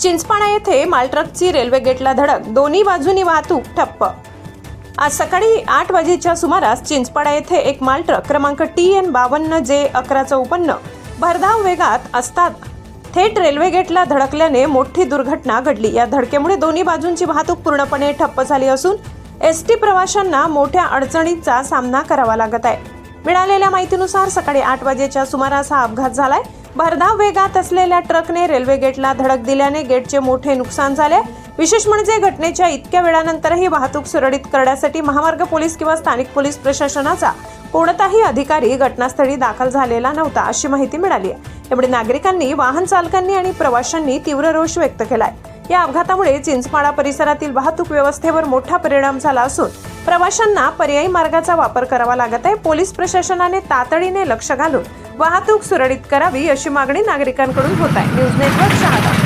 चिंचपाडा येथे मालट्रकची रेल्वे गेटला धडक दोन्ही बाजूनी वाहतूक ठप्प. आज सकाळी आठ वाजेच्या सुमारास चिंचपाडा येथे एक मालट्रक क्रमांक टी एन बावन्न जे अकरा चौपन्न भरधाव वेगात असतात थेट रेल्वे गेटला धडकल्याने मोठी दुर्घटना घडली. या धडकेमुळे दोन्ही बाजूंची वाहतूक पूर्णपणे ठप्प झाली असून एस टी प्रवाशांना मोठ्या अडचणीचा सामना करावा लागत आहे. मिळालेल्या माहितीनुसार सकाळी आठ वाजेच्या सुमारास हा अपघात झालाय. भरधाव वेगात असलेल्या ट्रकने रेल्वे गेटला धडक दिल्याने गेटचे मोठे नुकसान झाले. विशेष म्हणजे घटनेच्या इतक्या वेळानंतरही वाहतूक सुरळीत करण्यासाठी महामार्ग पोलीस किंवा स्थानिक पोलीस प्रशासनाचा कोणताही अधिकारी घटनास्थळी दाखल झालेला नव्हता अशी माहिती मिळाली आहे. त्यामुळे नागरिकांनी वाहन चालकांनी आणि प्रवाशांनी तीव्र रोष व्यक्त केलाय. या अपघातामुळे चिंचपाडा परिसरातील वाहतूक व्यवस्थेवर मोठा परिणाम झाला असून प्रवाशांना पर्यायी मार्गाचा वापर करावा लागत आहे. पोलीस प्रशासनाने तातडीने लक्ष घालून वाहतूक सुरळीत करावी अशी मागणी नागरिकांकडून होत आहे. News network Shahada.